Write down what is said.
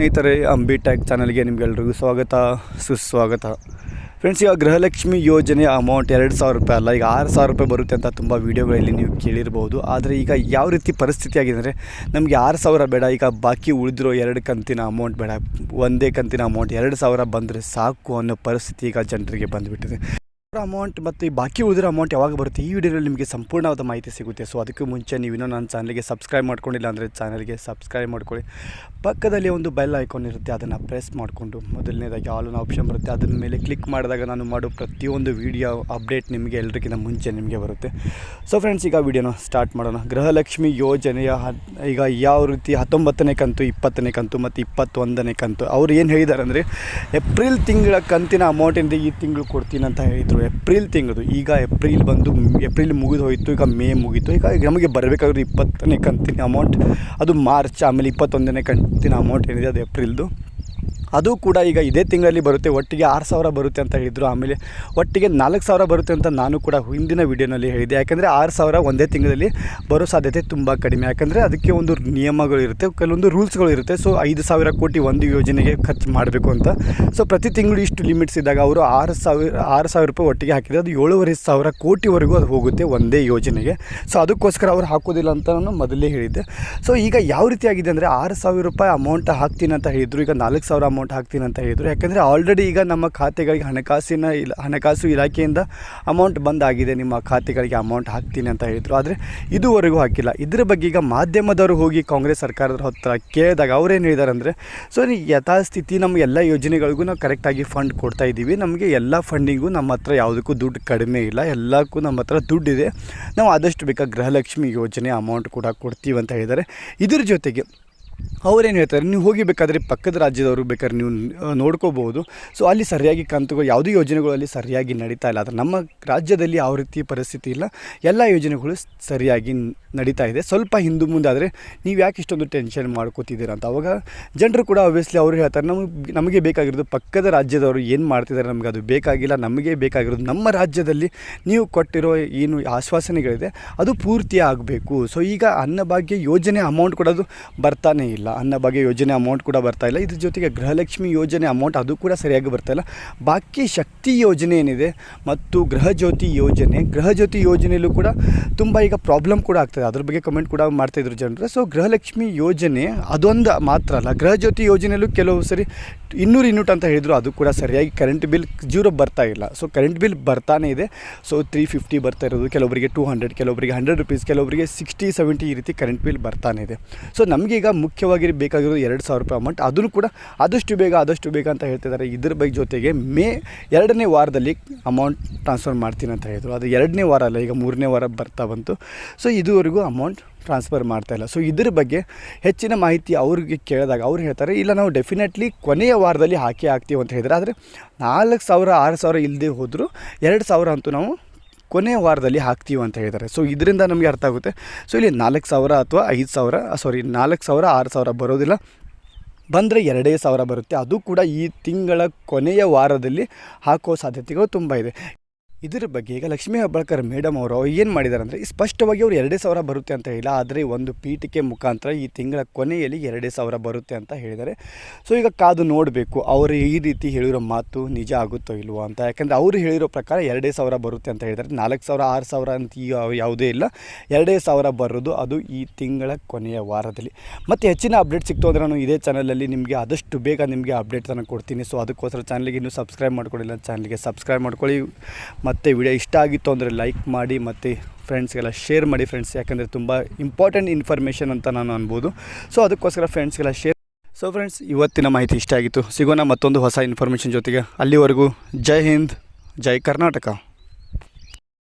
ಸ್ನೇಹಿತರೆ, ಅಂಬಿ ಟ್ಯಾಗ್ ಚಾನಲ್ಗೆ ನಿಮಗೆಲ್ರಿಗೂ ಸ್ವಾಗತ, ಸುಸ್ವಾಗತ. ಫ್ರೆಂಡ್ಸ್, ಈಗ ಗೃಹಲಕ್ಷ್ಮಿ ಯೋಜನೆ ಅಮೌಂಟ್ ಎರಡು ಸಾವಿರ ರೂಪಾಯಿ ಅಲ್ಲ, ಈಗ ಆರು ಸಾವಿರ ರೂಪಾಯಿ ಬರುತ್ತೆ ಅಂತ ತುಂಬ ವೀಡಿಯೋಗಳಲ್ಲಿ ನೀವು ಕೇಳಿರ್ಬೋದು. ಆದರೆ ಈಗ ಯಾವ ರೀತಿ ಪರಿಸ್ಥಿತಿ ಆಗಿದೆ ನಮಗೆ ಆರು ಸಾವಿರ ಬೇಡ, ಈಗ ಬಾಕಿ ಉಳಿದಿರೋ ಎರಡು ಕಂತಿನ ಅಮೌಂಟ್ ಬೇಡ. ಒಂದೇ ಕಂತಿನ ಅಮೌಂಟ್ ಎರಡು ಸಾವಿರ ಬಂದರೆ ಸಾಕು ಅನ್ನೋ ಪರಿಸ್ಥಿತಿ ಈಗ ಜನರಿಗೆ ಬಂದುಬಿಟ್ಟಿದೆ. ಅಮೌಂಟ್ ಮತ್ತು ಈ ಬಾಕಿ ಉಳಿದಿರೋ ಅಮೌಂಟ್ ಯಾವಾಗ ಬರುತ್ತೆ ಈ ವಿಡಿಯೋದಲ್ಲಿ ನಿಮಗೆ ಸಂಪೂರ್ಣವಾದ ಮಾಹಿತಿ ಸಿಗುತ್ತೆ. ಸೊ ಅದಕ್ಕೂ ಮುಂಚೆ ನೀವು ಇನ್ನೂ ನನ್ನ ಚಾನಲ್ಗೆ ಸಬ್ಸ್ಕ್ರೈಬ್ ಮಾಡ್ಕೊಂಡಿಲ್ಲ ಅಂದರೆ ಚಾನಲ್ಗೆ ಸಬ್ಸ್ಕ್ರೈಬ್ ಮಾಡ್ಕೊಳ್ಳಿ. ಪಕ್ಕದಲ್ಲಿ ಒಂದು ಬೆಲ್ ಐಕಾನ್ ಇರುತ್ತೆ, ಅದನ್ನು ಪ್ರೆಸ್ ಮಾಡಿಕೊಂಡು ಮೊದಲನೇದಾಗಿ ಆಲ್ ಆಪ್ಷನ್ ಬರುತ್ತೆ. ಅದನ್ನ ಮೇಲೆ ಕ್ಲಿಕ್ ಮಾಡಿದಾಗ ನಾನು ಮಾಡೋ ಪ್ರತಿಯೊಂದು ವಿಡಿಯೋ ಅಪ್ಡೇಟ್ ನಿಮಗೆ ಎಲ್ಲರಿಗಿಂತ ಮುಂಚೆ ನಿಮಗೆ ಬರುತ್ತೆ. ಸೊ ಫ್ರೆಂಡ್ಸ್ ಈಗ ವಿಡಿಯೋನ ಸ್ಟಾರ್ಟ್ ಮಾಡೋಣ. ಗೃಹಲಕ್ಷ್ಮಿ ಯೋಜನೆಯ ಈಗ ಯಾವ ರೀತಿ ಹತ್ತೊಂಬತ್ತನೇ ಕಂತು, ಇಪ್ಪತ್ತನೇ ಕಂತು ಮತ್ತು ಇಪ್ಪತ್ತೊಂದನೇ ಕಂತು, ಅವ್ರು ಏನು ಹೇಳಿದ್ದಾರೆ ಅಂದರೆ ಏಪ್ರಿಲ್ ತಿಂಗಳ ಕಂತಿನ ಅಮೌಂಟಿಂದ ಈ ತಿಂಗಳು ಕೊಡ್ತೀನಿ ಅಂತ ಹೇಳಿದರು. ಏಪ್ರಿಲ್ ತಿಂಗಳು ಈಗ ಏಪ್ರಿಲ್ ಬಂದು ಏಪ್ರಿಲ್ ಮುಗಿದು ಹೋಯಿತು, ಈಗ ಮೇ ಮುಗೀತು. ಈಗ ನಮಗೆ ಬರಬೇಕಾಗಿರೋದು ಇಪ್ಪತ್ತನೇ ಕಂತಿನ ಅಮೌಂಟ್ ಅದು ಮಾರ್ಚ್ ಆಮೇಲೆ ಇಪ್ಪತ್ತೊಂದನೇ ಕಂತಿನ ಅಮೌಂಟ್ ಏನಿದೆ ಅದು ಏಪ್ರಿಲ್ದು. ಅದು ಕೂಡ ಈಗ ಇದೇ ತಿಂಗಳಲ್ಲಿ ಬರುತ್ತೆ, ಒಟ್ಟಿಗೆ ಆರು ಸಾವಿರ ಬರುತ್ತೆ ಅಂತ ಹೇಳಿದರು. ಆಮೇಲೆ ಒಟ್ಟಿಗೆ ನಾಲ್ಕು ಸಾವಿರ ಬರುತ್ತೆ ಅಂತ ನಾನು ಕೂಡ ಹಿಂದಿನ ವೀಡಿಯೋನಲ್ಲಿ ಹೇಳಿದೆ. ಯಾಕೆಂದರೆ ಆರು ಸಾವಿರ ಒಂದೇ ತಿಂಗಳಲ್ಲಿ ಬರೋ ಸಾಧ್ಯತೆ ತುಂಬ ಕಡಿಮೆ. ಯಾಕಂದರೆ ಅದಕ್ಕೆ ಒಂದು ನಿಯಮಗಳು ಇರುತ್ತೆ, ಕೆಲವೊಂದು ರೂಲ್ಸ್ಗಳು ಇರುತ್ತೆ. ಸೊ, ಐದು ಸಾವಿರ ಕೋಟಿ ಒಂದು ಯೋಜನೆಗೆ ಖರ್ಚು ಮಾಡಬೇಕು ಅಂತ. ಸೊ, ಪ್ರತಿ ತಿಂಗಳು ಇಷ್ಟು ಲಿಮಿಟ್ಸ್ ಇದ್ದಾಗ ಅವರು ಆರು ಸಾವಿರ ಆರು ಸಾವಿರ ರೂಪಾಯಿ ಒಟ್ಟಿಗೆ ಹಾಕಿದರೆ ಅದು ಏಳುವರೆ ಸಾವಿರ ಕೋಟಿವರೆಗೂ ಅದು ಹೋಗುತ್ತೆ ಒಂದೇ ಯೋಜನೆಗೆ. ಸೊ, ಅದಕ್ಕೋಸ್ಕರ ಅವ್ರು ಹಾಕೋದಿಲ್ಲ ಅಂತ ನಾನು ಮೊದಲೇ ಹೇಳಿದ್ದೆ. ಸೊ, ಈಗ ಯಾವ ರೀತಿ ಆಗಿದೆ ಅಂದರೆ ಆರು ಸಾವಿರ ರೂಪಾಯಿ ಅಮೌಂಟ್ ಹಾಕ್ತೀನಿ ಅಂತ ಹೇಳಿದರು. ಈಗ ನಾಲ್ಕು ಸಾವಿರ ಅಮೌಂಟ್ ಹಾಕ್ತೀನಿ ಅಂತ ಹೇಳಿದರು. ಯಾಕೆಂದರೆ ಆಲ್ರೆಡಿ ಈಗ ನಮ್ಮ ಖಾತೆಗಳಿಗೆ ಹಣಕಾಸಿನ ಇಲ್ಲ ಹಣಕಾಸು ಇಲಾಖೆಯಿಂದ ಅಮೌಂಟ್ ಬಂದಾಗಿದೆ. ನಿಮ್ಮ ಖಾತೆಗಳಿಗೆ ಅಮೌಂಟ್ ಹಾಕ್ತೀನಿ ಅಂತ ಹೇಳಿದರು. ಆದರೆ ಇದುವರೆಗೂ ಹಾಕಿಲ್ಲ. ಇದರ ಬಗ್ಗೆ ಈಗ ಮಾಧ್ಯಮದವರು ಹೋಗಿ ಕಾಂಗ್ರೆಸ್ ಸರ್ಕಾರದ ಹತ್ರ ಕೇಳಿದಾಗ ಅವ್ರೇನು ಹೇಳಿದ್ದಾರೆ ಅಂದರೆ ಸೊ ಯಥಾಸ್ಥಿತಿ ನಮ್ಮ ಎಲ್ಲ ಯೋಜನೆಗಳಿಗೂ ನಾವು ಕರೆಕ್ಟಾಗಿ ಫಂಡ್ ಕೊಡ್ತಾ ಇದ್ದೀವಿ. ನಮಗೆ ಎಲ್ಲ ಫಂಡಿಂಗು ನಮ್ಮ ಹತ್ರ ಯಾವುದಕ್ಕೂ ದುಡ್ಡು ಕಡಿಮೆ ಇಲ್ಲ. ಎಲ್ಲಕ್ಕೂ ನಮ್ಮ ಹತ್ರ ದುಡ್ಡಿದೆ. ನಾವು ಆದಷ್ಟು ಬೇಕಾ ಗೃಹಲಕ್ಷ್ಮಿ ಯೋಜನೆ ಅಮೌಂಟ್ ಕೂಡ ಕೊಡ್ತೀವಿ ಅಂತ ಹೇಳಿದ್ದಾರೆ ಇದರ ಜೊತೆಗೆ ಅವ್ರೇನು ಹೇಳ್ತಾರೆ? ನೀವು ಹೋಗಿ ಬೇಕಾದರೆ ಪಕ್ಕದ ರಾಜ್ಯದವರು ಬೇಕಾದ್ರೆ ನೀವು ನೋಡ್ಕೋಬೋದು ಸೊ ಅಲ್ಲಿ ಸರಿಯಾಗಿ ಕಂತುಗಳು ಯಾವುದೇ ಯೋಜನೆಗಳು ಅಲ್ಲಿ ಸರಿಯಾಗಿ ನಡೀತಾ ಇಲ್ಲ. ಆದರೆ ನಮ್ಮ ರಾಜ್ಯದಲ್ಲಿ ಯಾವ ರೀತಿ ಪರಿಸ್ಥಿತಿ ಇಲ್ಲ. ಎಲ್ಲ ಯೋಜನೆಗಳು ಸರಿಯಾಗಿ ನಡೀತಾ ಇದೆ. ಸ್ವಲ್ಪ ಹಿಂದೂ ಮುಂದೆ ಆದರೆ ನೀವು ಯಾಕೆ ಇಷ್ಟೊಂದು ಟೆನ್ಷನ್ ಮಾಡ್ಕೋತಿದ್ದೀರ ಅಂತ. ಅವಾಗ ಜನರು ಕೂಡ ಆಬ್ವಿಯಸ್ಲಿ ಅವರು ಹೇಳ್ತಾರೆ ನಮಗೆ ನಮಗೆ ಬೇಕಾಗಿರೋದು ಪಕ್ಕದ ರಾಜ್ಯದವರು ಏನು ಮಾಡ್ತಿದ್ದಾರೆ ನಮಗೆ ಅದು ಬೇಕಾಗಿಲ್ಲ, ನಮಗೆ ಬೇಕಾಗಿರೋದು ನಮ್ಮ ರಾಜ್ಯದಲ್ಲಿ ನೀವು ಕೊಟ್ಟಿರೋ ಏನು ಆಶ್ವಾಸನೆಗಳಿದೆ, ಅದು ಪೂರ್ತಿ ಆಗಬೇಕು. ಸೊ ಈಗ ಅನ್ನಭಾಗ್ಯ ಯೋಜನೆ ಅಮೌಂಟ್ ಕೂಡ ಅದು ಬರ್ತಾನೇ ಇಲ್ಲ. ಅನ್ನಭಾಗ್ಯ ಯೋಜನೆ ಅಮೌಂಟ್ ಕೂಡ ಬರ್ತಾ ಇಲ್ಲ. ಇದ್ರ ಜೊತೆಗೆ ಗೃಹಲಕ್ಷ್ಮಿ ಯೋಜನೆ ಅಮೌಂಟ್ ಅದು ಕೂಡ ಸರಿಯಾಗಿ ಬರ್ತಾ ಇಲ್ಲ. ಬಾಕಿ ಶಕ್ತಿ ಯೋಜನೆ ಏನಿದೆ ಮತ್ತು ಗೃಹಜ್ಯೋತಿ ಯೋಜನೆ ಗೃಹಜ್ಯೋತಿ ಯೋಜನೆಯಲ್ಲೂ ಕೂಡ ತುಂಬ ಈಗ ಪ್ರಾಬ್ಲಮ್ ಕೂಡ ಆಗ್ತದೆ ಅದ್ರ ಬಗ್ಗೆ ಕಮೆಂಟ್ ಕೂಡ ಮಾಡ್ತಾಯಿದ್ರು ಜನರು. ಸೊ ಗೃಹಲಕ್ಷ್ಮಿ ಯೋಜನೆ ಅದೊಂದು ಮಾತ್ರ ಅಲ್ಲ. ಗೃಹಜ್ಯೋತಿ ಯೋಜನೆಯಲ್ಲೂ ಕೆಲವು ಸರಿ ಇನ್ನೂರು ಇನ್ನೂಟ್ ಅಂತ ಹೇಳಿದ್ರು. ಅದು ಕೂಡ ಸರಿಯಾಗಿ ಕರೆಂಟ್ ಬಿಲ್ ಜೀರೋ ಬರ್ತಾ ಇಲ್ಲ. ಸೊ ಕರೆಂಟ್ ಬಿಲ್ ಬರ್ತಾನೆ ಇದೆ. ಸೊ ತ್ರೀ ಫಿಫ್ಟಿ ಬರ್ತಾ ಇರೋದು. ಕೆಲವೊಬ್ಬರಿಗೆ ಟೂ ಹಂಡ್ರೆಡ್ ಕೆಲವೊಬ್ಬರಿಗೆ ಹಂಡ್ರೆಡ್ ರುಪೀಸ್ ಕೆಲವೊಬ್ಬರಿಗೆ ಸಿಕ್ಸ್ಟಿ ಸೆವೆಂಟಿ ಈ ರೀತಿ ಕರೆಂಟ್ ಬಿಲ್ ಬರ್ತಾನೆ ಇದೆ. ಸೊ ನಮಗೀಗ ಈಗ ಮುಖ್ಯವಾಗಿ ಬೇಕಾಗಿರೋದು ಎರಡು ಸಾವಿರ ರೂಪಾಯಿ ಅಮೌಂಟ್ ಅದನ್ನು ಕೂಡ ಆದಷ್ಟು ಬೇಗ ಆದಷ್ಟು ಬೇಗ ಅಂತ ಹೇಳ್ತಿದ್ದಾರೆ. ಇದ್ರ ಬಗ್ಗೆ ಜೊತೆಗೆ ಮೇ ಎರಡನೇ ವಾರದಲ್ಲಿ ಅಮೌಂಟ್ ಟ್ರಾನ್ಸ್ಫರ್ ಮಾಡ್ತೀನಿ ಅಂತ ಹೇಳಿದರು. ಅದು ಎರಡನೇ ವಾರ ಅಲ್ಲ, ಈಗ ಮೂರನೇ ವಾರ ಬರ್ತಾ ಬಂತು. ಸೊ ಇದುವರೆಗೂ ಅಮೌಂಟ್ ಟ್ರಾನ್ಸ್ಫರ್ ಮಾಡ್ತಾ ಇಲ್ಲ. ಸೊ ಇದ್ರ ಬಗ್ಗೆ ಹೆಚ್ಚಿನ ಮಾಹಿತಿ ಅವ್ರಿಗೆ ಕೇಳಿದಾಗ ಅವ್ರು ಹೇಳ್ತಾರೆ, ಇಲ್ಲ, ನಾವು ಡೆಫಿನೆಟ್ಲಿ ಕೊನೆಯ ವಾರದಲ್ಲಿ ಹಾಕಿ ಹಾಕ್ತೀವಿ ಅಂತ ಹೇಳಿದರೆ ಆದರೆ ನಾಲ್ಕು ಸಾವಿರ, ಆರು ಸಾವಿರ ಇಲ್ಲದೆ ಹೋದರೂ ಎರಡು ಸಾವಿರ ಅಂತೂ ನಾವು ಕೊನೆಯ ವಾರದಲ್ಲಿ ಹಾಕ್ತೀವಿ ಅಂತ ಹೇಳಿದ್ದಾರೆ. ಸೊ ಇದರಿಂದ ನಮಗೆ ಅರ್ಥ ಆಗುತ್ತೆ. ಸೊ ಇಲ್ಲಿ ನಾಲ್ಕು ಸಾವಿರ ಅಥವಾ ಐದು ಸಾವಿರ ಸಾರಿ ನಾಲ್ಕು ಸಾವಿರ, ಆರು ಸಾವಿರ ಬರೋದಿಲ್ಲ. ಬಂದರೆ ಎರಡೇ ಸಾವಿರ ಬರುತ್ತೆ. ಅದು ಕೂಡ ಈ ತಿಂಗಳ ಕೊನೆಯ ವಾರದಲ್ಲಿ ಹಾಕೋ ಸಾಧ್ಯತೆಗಳು ತುಂಬ ಇದೆ. ಇದರ ಬಗ್ಗೆ ಈಗ ಲಕ್ಷ್ಮೀ ಹೆಬ್ಬಾಳ್ಕರ್ ಮೇಡಮ್ ಅವರು ಏನು ಮಾಡಿದ್ದಾರೆ ಅಂದರೆ ಸ್ಪಷ್ಟವಾಗಿ ಅವರು ಎರಡೇ ಸಾವಿರ ಬರುತ್ತೆ ಅಂತ ಹೇಳಿಲ್ಲ, ಆದರೆ ಒಂದು ಪೀಠಿಕೆ ಮುಖಾಂತರ ಈ ತಿಂಗಳ ಕೊನೆಯಲ್ಲಿ ಎರಡೇ ಸಾವಿರ ಬರುತ್ತೆ ಅಂತ ಹೇಳಿದ್ದಾರೆ. ಸೊ ಈಗ ಕಾದು ನೋಡಬೇಕು, ಅವರು ಈ ರೀತಿ ಹೇಳಿರೋ ಮಾತು ನಿಜ ಆಗುತ್ತೋ ಇಲ್ವೋ ಅಂತ. ಯಾಕಂದರೆ ಅವರು ಹೇಳಿರೋ ಪ್ರಕಾರ ಎರಡೇ ಸಾವಿರ ಬರುತ್ತೆ ಅಂತ ಹೇಳಿದ್ದಾರೆ. ನಾಲ್ಕು ಸಾವಿರ, ಆರು ಸಾವಿರ ಅಂತ ಯಾವ- ಯಾವುದೇ ಇಲ್ಲ. ಎರಡೇ ಸಾವಿರ ಬರೋದು ಅದು ಈ ತಿಂಗಳ ಕೊನೆಯ ವಾರದಲ್ಲಿ. ಮತ್ತು ಹೆಚ್ಚಿನ ಅಪ್ಡೇಟ್ ಸಿಕ್ತು ಅಂದರೆ ನಾನು ಇದೇ ಚಾನಲಲ್ಲಿ ನಿಮಗೆ ಆದಷ್ಟು ಬೇಗ ನಿಮಗೆ ಅಪ್ಡೇಟ್ ತನಕ ಕೊಡ್ತೀನಿ. ಸೊ ಅದಕ್ಕೋಸ್ಕರ ಚಾನಲ್ಗೆ ಇನ್ನೂ ಸಬ್ಸ್ಕ್ರೈಬ್ ಮಾಡ್ಕೊಳ್ಳಿಲ್ಲ ಚಾನಲ್ಗೆ ಸಬ್ಸ್ಕ್ರೈಬ್ ಮಾಡ್ಕೊಳ್ಳಿ. ಮತ್ತು ವಿಡಿಯೋ ಇಷ್ಟ ಆಗಿತ್ತು ಅಂದರೆ ಲೈಕ್ ಮಾಡಿ ಮತ್ತು ಫ್ರೆಂಡ್ಸ್ಗೆಲ್ಲ ಶೇರ್ ಮಾಡಿ ಫ್ರೆಂಡ್ಸ್, ಯಾಕಂದರೆ ತುಂಬ ಇಂಪಾರ್ಟೆಂಟ್ ಇನ್ಫಾರ್ಮೇಷನ್ ಅಂತ ನಾನು ಅನ್ಬೋದು. ಸೊ ಅದಕ್ಕೋಸ್ಕರ ಫ್ರೆಂಡ್ಸ್ಗೆಲ್ಲ ಶೇರ್ ಸೊ ಫ್ರೆಂಡ್ಸ್, ಇವತ್ತಿನ ಮಾಹಿತಿ ಇಷ್ಟ ಆಗಿತ್ತು. ಸಿಗೋಣ ಮತ್ತೊಂದು ಹೊಸ ಇನ್ಫಾರ್ಮೇಷನ್ ಜೊತೆಗೆ. ಅಲ್ಲಿವರೆಗೂ ಜೈ ಹಿಂದ್, ಜೈ ಕರ್ನಾಟಕ.